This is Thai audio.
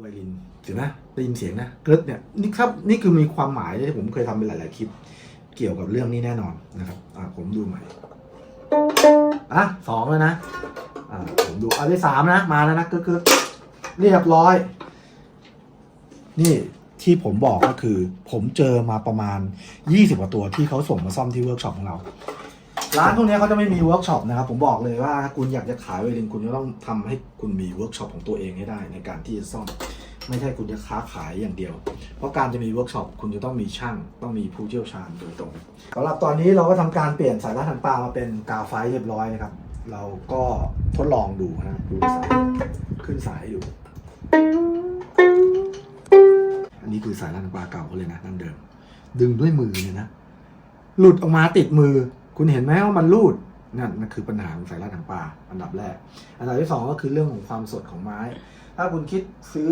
ไวลินเห็นไหมได้ยินเสียงนะเกิดเนี่ยนี่ครับนี่คือมีความหมายที่ผมเคยทำเป็นหลาย ๆ คลิป เกี่ยวกับเรื่องนี้แน่นอนนะครับอ่าผมดูใหม่อะสองแล้วนะอ่าผมดูเอาได้สามนะมาแล้วนะกึกกึกเรียบร้อย นี่ที่ผมบอกก็คือ ผมเจอมาประมาณ 20กว่าตัวที่เขาส่งมาซ่อมที่เวิร์กช็อปของเรา ร้านพวกนี้เขาจะไม่มีเวิร์กช็อปนะครับ ผมบอกเลยว่าคุณอยากจะขายไวลินคุณก็ต้องทำให้คุณมีเวิร์กช็อปของตัวเองให้ได้ในการที่จะซ่อมไม่ใช่คุณจะค้าขายอย่างเดียว เพราะการจะมีเวิร์กช็อปคุณจะต้องมีช่าง ต้องมีผู้เชี่ยวชาญโดยตรงสำหรับตอนนี้เราก็ทำการเปลี่ยนสายรัดถังปลามาเป็นกาวไฟเรียบร้อยนะครับ เราก็ทดลองดูนะดูสายขึ้นสายให้ดูอันนี้คือสายรัดถังปลาเก่าเขาเลยนะนั่นเดิม ดึงด้วยมือเนี่ยนะหลุดออกมาติดมือ คุณเห็นไหมว่ามันรูดนั่นนั่นคือปัญหาของสายรัดถังปลาอันดับแรก อันดับที่สองก็คือเรื่องของความสดของไม้ ถ้าคุณคิดซื้อ